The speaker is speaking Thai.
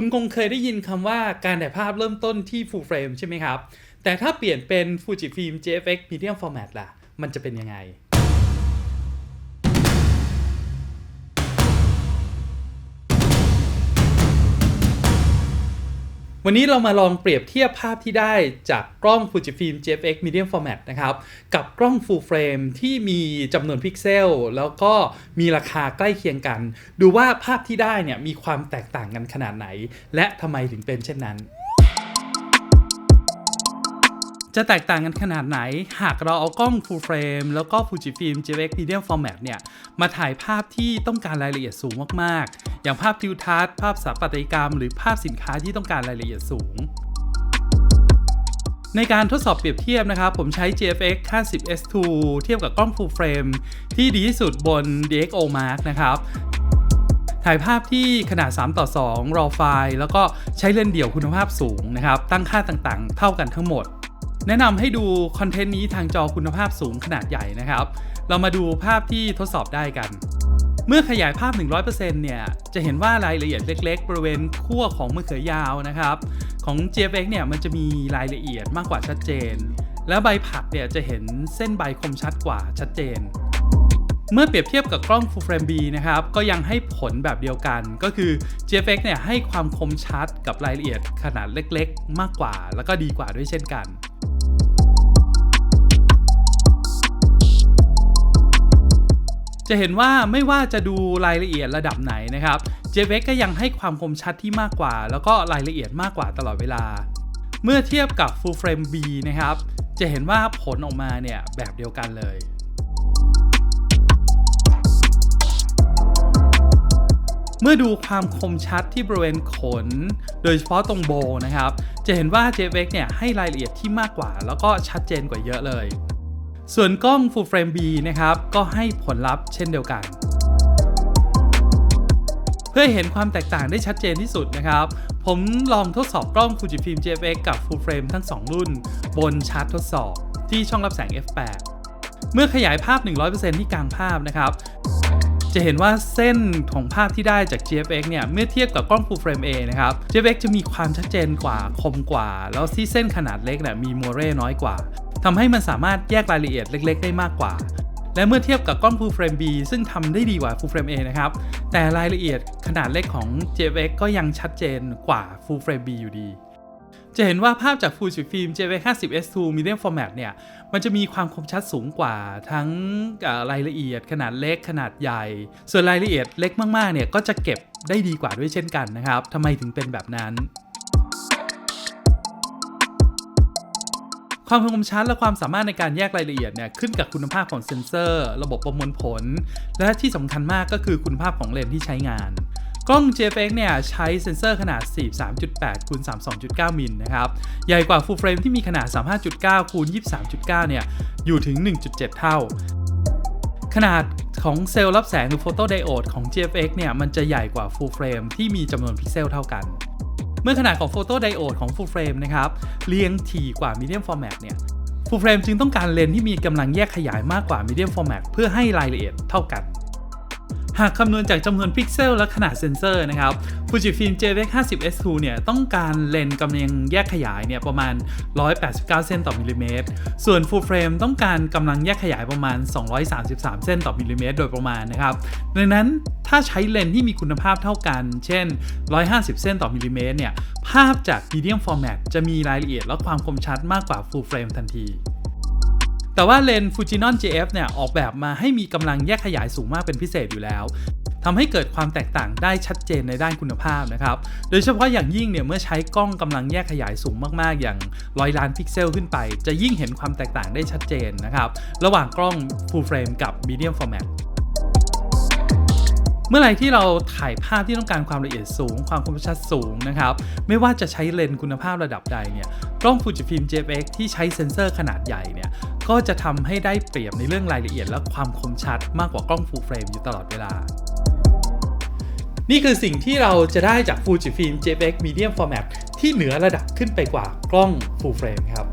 คุณคงเคยได้ยินคำว่าการถ่ายภาพเริ่มต้นที่ full frame ใช่ไหมครับ แต่ถ้าเปลี่ยนเป็น Fujifilm JFX Medium Format ล่ะ มันจะเป็นยังไง วันนี้เรามาลองเปรียบเทียบภาพที่ได้จากกล้อง Fujifilm JFX Medium Format นะครับ กับกล้อง Full Frame ที่มีจำนวนพิกเซล แล้วก็มีราคาใกล้เคียงกัน ดูว่าภาพที่ได้เนี่ยมีความแตกต่างกันขนาดไหน และทำไมถึงเป็นเช่นนั้น จะแตกต่างกันขนาดไหน หากเราเอากล้อง Full Frame แล้วก็ Fujifilm JPEG Medium Format เนี่ย มาถ่ายภาพที่ต้องการรายละเอียดสูงมากๆ อย่างภาพทิวทัศน์ภาพสถาปัตยกรรม หรือภาพสินค้าที่ต้องการรายละเอียดสูงในการทดสอบเปรียบเทียบนะครับ ผมใช้ GFX 50S2 เทียบกับกล้อง Full Frame ที่ดีที่สุดบน DxO Mark นะครับ ถ่ายภาพที่ขนาด 3 ต่อ 2 RAW ไฟล์ แล้วก็ใช้เลนส์เดี่ยวคุณภาพสูงนะครับ ตั้งค่าต่างๆ เท่ากันทั้งหมด แนะนำให้ดูคอนเทนต์นี้ทางจอคุณภาพสูงขนาดใหญ่นะครับ เรามาดูภาพที่ทดสอบได้กัน เมื่อขยายภาพ 100%เนี่ย จะเห็นว่ารายละเอียดเล็ก ๆ บริเวณขั้วของมะเขือยาวนะครับ ของ GFX เนี่ยมันจะมีรายละเอียดมากกว่าชัดเจน แล้วใบผักเนี่ยจะเห็นเส้นใบคมชัดกว่าชัดเจนเมื่อเปรียบเทียบกับกล้อง Full Frame B นะครับ ก็ยังให้ผลแบบเดียวกัน ก็คือ GFX เนี่ยให้ความคมชัดกับรายละเอียดขนาดเล็กๆ มากกว่า แล้วก็ดีกว่าด้วยเช่นกัน จะเห็นว่าไม่ว่าจะดูรายละเอียดระดับไหนนะครับ JPEG ก็ยังให้ความคมชัดที่มากกว่า แล้วก็รายละเอียดมากกว่าตลอดเวลา เมื่อเทียบกับ Full Frame B นะครับ จะเห็นว่าผลออกมาเนี่ยแบบเดียวกันเลยเมื่อดูความคมชัดที่บริเวณขน โดยเฉพาะตรงโบนะครับ จะเห็นว่า JPEG เนี่ยให้รายละเอียดที่มากกว่า แล้วก็ชัดเจนกว่าเยอะเลย ส่วนกล้อง Full Frame B นะครับ ก็ให้ผลลัพธ์เช่นเดียวกัน เพื่อเห็นความแตกต่างได้ชัดเจนที่สุดนะครับ ผมลองทดสอบกล้อง Fujifilm JFX กับ Full Frame ทั้ง 2 รุ่น บนชาร์ตทดสอบที่ช่องรับแสง f8 เมื่อขยายภาพ 100%ที่กลางภาพนะครับ จะเห็นว่าเส้นของภาพที่ได้จาก GFX เนี่ย เมื่อเทียบกับกล้อง Full Frame A นะครับ GFX จะมีความชัดเจนกว่า คมกว่า แล้วที่เส้นขนาดเล็กเนี่ยมีโมเร่น้อยกว่า ทำให้มันสามารถแยกรายละเอียดเล็ก ๆ ได้มากกว่า และเมื่อเทียบกับกล้อง Full Frame B ซึ่งทำได้ดีกว่า Full Frame A นะครับ แต่รายละเอียดขนาดเล็กของ GFX ก็ยังชัดเจนกว่า Full Frame B อยู่ดี จะเห็นว่าภาพจาก Fujifilm JPEG 50S2 Medium Format เนี่ย มันจะมีความคมชัดสูงกว่าทั้งรายละเอียดขนาดเล็กขนาดใหญ่ ส่วนรายละเอียดเล็กมากๆ เนี่ยก็จะเก็บได้ดีกว่าด้วยเช่นกันนะครับทำไมถึงเป็นแบบนั้น ความคมชัดและความสามารถในการแยกรายละเอียดเนี่ยขึ้นกับคุณภาพของเซ็นเซอร์ ระบบประมวลผล และที่สำคัญมากก็คือคุณภาพของเลนส์ที่ใช้งานกล้อง JFX เนี่ยใช้เซ็นเซอร์ขนาด 43.8คูณ32.9 มิลนะครับ ใหญ่กว่า Full Frame ที่มีขนาด 35.9คูณ23.9 เนี่ย อยู่ถึง 1.7 เท่า ขนาดของเซลล์รับแสงหรือโฟโตไดโอดของ GFX เนี่ย มันจะใหญ่กว่า Full Frame ที่มีจำนวนพิกเซลเท่ากัน มื่อขนาดของโฟโตไดโอดของ Full Frame นะครับเรียงถี่กว่า Medium Format เนี่ย Full Frame จึงต้องการเลนส์ที่มีกำลังแยกขยายมากกว่า Medium Format เพื่อให้รายละเอียดเท่ากัน หากคำนวณจากจำนวนพิกเซลและขนาดเซนเซอร์นะครับ Fujifilm JPEG 50S2 เนี่ยต้องการเลนส์กำลังแยกขยายเนี่ยประมาณ 189 เส้นต่อมิลลิเมตร ส่วน Full Frame ต้องการกำลังแยกขยายประมาณ 233 เส้นต่อมิลลิเมตรโดยประมาณนะครับ ดังนั้นถ้าใช้เลนส์ที่มีคุณภาพเท่ากัน เช่น 150 เส้นต่อมิลลิเมตรเนี่ย ภาพจาก Medium Format จะมีรายละเอียดและความคมชัดมากกว่า Full Frame ทันที แต่ว่าเลนส์ Fujinon JF เนี่ยออกแบบมาให้มีกำลังแยกขยายสูงมากเป็นพิเศษอยู่แล้วทำให้เกิดความแตกต่างได้ชัดเจนในด้านคุณภาพนะครับ โดยเฉพาะอย่างยิ่งเนี่ยเมื่อใช้กล้องกำลังแยกขยายสูงมากๆ อย่างร้อยล้านพิกเซลขึ้นไป จะยิ่งเห็นความแตกต่างได้ชัดเจนนะครับ ระหว่างกล้อง Full Frame กับ Medium Format เมื่อไรที่เราถ่ายภาพที่ต้องการความละเอียดสูง ความคมชัดสูงนะครับ ไม่ว่าจะใช้เลนส์คุณภาพระดับใดเนี่ย กล้อง Fujifilm JPEG ที่ใช้เซ็นเซอร์ขนาดใหญ่เนี่ย ก็จะทำให้ได้เปรียบในเรื่องรายละเอียด และความคมชัดมากกว่ากล้อง Full Frame อยู่ตลอดเวลา นี่คือสิ่งที่เราจะได้จาก Fujifilm JPEG Medium Format ที่เหนือระดับขึ้นไปกว่ากล้อง Full Frame ครับ